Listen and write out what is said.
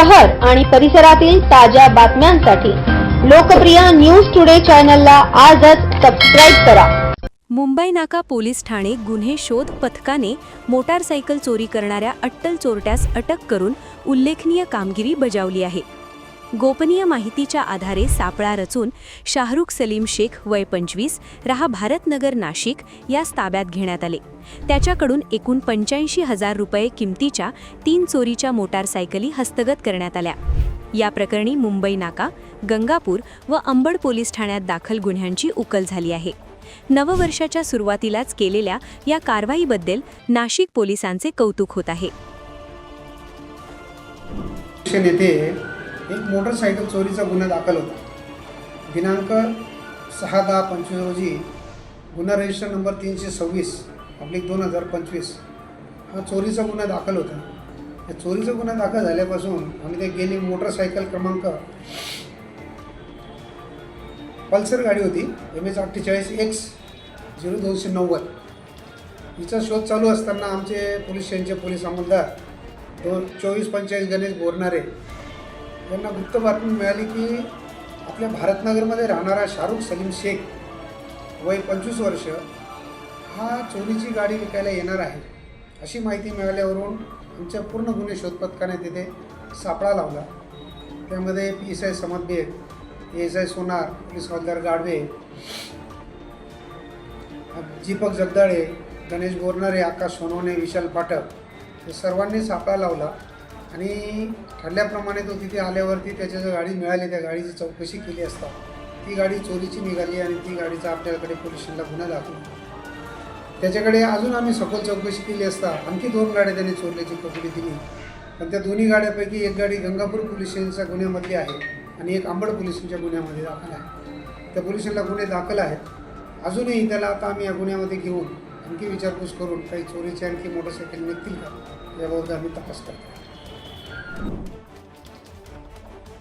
शहर आणि परिसरातील ताज्या बातम्यांसाठी लोकप्रिय न्यूज टुडे चॅनलला आजच सबस्क्राईब करा. मुंबई नाका पोलीस ठाणे गुन्हे शोध पथकाने मोटारसायकल चोरी करणाऱ्या अट्टल चोरट्यास अटक करून उल्लेखनीय कामगिरी बजावली आहे. गोपनीय माहितीच्या आधारे सापळा रचून शाहरुख सलीम शेख वय पंचवीस रहा भारतनगर नाशिक यास ताब्यात घेण्यात आले. त्याच्याकडून एकूण पंच्याऐंशी हजार रुपये किमतीच्या तीन चोरीच्या मोटारसायकली हस्तगत करण्यात आल्या. या प्रकरणी मुंबई नाका गंगापूर व अंबड पोलीस ठाण्यात दाखल गुन्ह्यांची उकल झाली आहे. नववर्षाच्या सुरुवातीलाच केलेल्या या कारवाईबद्दल नाशिक पोलिसांचे कौतुक होत आहे. एक मोटरसायकल चोरीचा गुन्हा दाखल होता. दिनांक सहा दहा पंचवीस रोजी गुन्हा रजिस्टर नंबर तीनशे सव्वीस पब्लिक दोन हजार पंचवीस. हा चोरीचा गुन्हा दाखल होता. या चोरीचा गुन्हा दाखल झाल्यापासून आम्ही ते गेली मोटरसायकल क्रमांक पल्सर गाडी होती एम एच अठ्ठेचाळीस एक्स झिरो दोनशे नव्वद. हिचा शोध चालू असताना आमचे पोलीस स्टेशनचे पोलीस अंमलदार दोन चोवीस पंचेचाळीस गणेश बोरणारे यांना गुप्त बातमी मिळाली की आपल्या भारतनगरमध्ये राहणारा शाहरुख सलीम शेख वय पंचवीस वर्ष हा चोरीची गाडी विकायला येणार आहे अशी माहिती मिळाल्यावरून आमच्या पूर्ण गुन्हे शोध पथकाने तिथे सापळा लावला. त्यामध्ये P S I Samad Beg S I Sonar police हवालदार गाडवे दीपक जगदाळे गणेश बोरणारे आकाश सोनवणे विशाल पाठक हे सर्वांनी सापळा लावला. आणि ठरल्याप्रमाणे तो तिथे आल्यावरती त्याच्या ज्या गाडी मिळाली. त्या गाडीची चौकशी केली असता ती गाडी चोरीची निघाली आणि ती गाडीचा आपल्याकडे पोलिसांना गुन्हा दाखवला त्याच्याकडे अजून आम्ही सखोल चौकशी केली असता आणखी दोन गाड्या त्यांनी चोरल्याची पकडी दिली. पण त्या दोन्ही गाड्यापैकी एक गाडी गंगापूर पोलीस स्टेशनच्या गुन्ह्यामधली आहे आणि एक अंबड पोलिसांच्या गुन्ह्यामध्ये दाखल आहे. त्या पोलिसांना गुन्हे दाखल आहेत. अजूनही त्याला आता आम्ही या गुन्ह्यामध्ये घेऊन आणखी विचारपूस करून काही चोरीचे आणखी मोटरसायकल निघतील का याबाबत आम्ही तपास करतो. Come on.